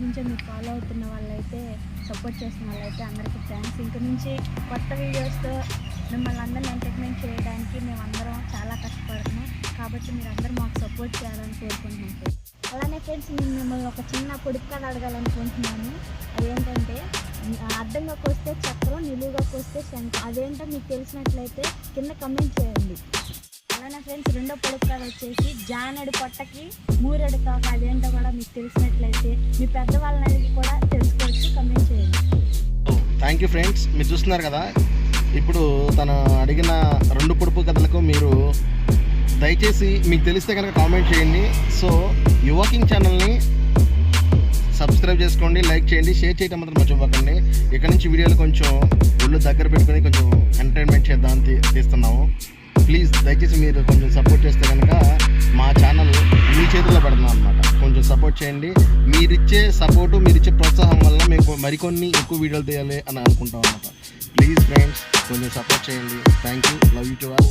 మీకు ఫాలో అవుతున్న వాళ్ళైతే సపోర్ట్ చేసిన వాళ్ళైతే అందరికీ థ్యాంక్స్ ఇంక నుంచి కొత్త వీడియోస్తో మిమ్మల్ని అందరిని ఎంటర్టైన్మెంట్ చేయడానికి మేమందరం చాలా కష్టపడుతున్నాం. కాబట్టి మీరు అందరూ మాకు సపోర్ట్ చేయాలని కోరుకుంటున్నాం. అలానే ఫ్రెండ్స్ నేను మిమ్మల్ని ఒక చిన్న పొడుపు కథ అడగాలనుకుంటున్నాను. అదేంటంటే ఆ, అడ్డంగా కోస్తే చక్రం నిలువుగా కోస్తే శంఖం అదేంటో మీకు తెలిసినట్లయితే కింద కమెంట్ చేయండి. అలానే ఫ్రెండ్స్ రెండో పొడుపు వచ్చేసి జానడు పొట్టకి మూరెడు తోక అదేంటో కూడా మీకు తెలిసినట్లయితే మీ పెద్దవాళ్ళని అడిగి కూడా తెలుసుకోవచ్చు. కమెంట్ చేయండి. థ్యాంక్ యూ ఫ్రెండ్స్ మీరు చూస్తున్నారు కదా ఇప్పుడు తను అడిగిన రెండు పొడుపు కథలకు మీరు దయచేసి మీకు తెలిస్తే కనుక కామెంట్ చేయండి. సో యువకింగ్ ఛానల్ని సబ్స్క్రైబ్ చేసుకోండి లైక్ చేయండి షేర్ చేయడం మాత్రం మర్చిపోకండి. ఇక్కడ నుంచి వీడియోలు కొంచెం ఒళ్ళు దగ్గర పెట్టుకొని కొంచెం ఎంటర్టైన్మెంట్ చేద్దామని తీస్తున్నాము. ప్లీజ్ దయచేసి మీరు కొంచెం సపోర్ట్ చేస్తే కనుక మా ఛానల్ మీ చేతుల్లో పడుతుంది అనమాట కొంచెం సపోర్ట్ చేయండి. మీరిచ్చే సపోర్టు మీరిచ్చే ప్రోత్సాహం వల్ల మేము మరికొన్ని ఎక్కువ వీడియోలు తీయాలి అని అనుకుంటాం అనమాట ప్లీజ్ ఫ్రెండ్స్ కొంచెం సపోర్ట్ చేయండి. Thank you love you to all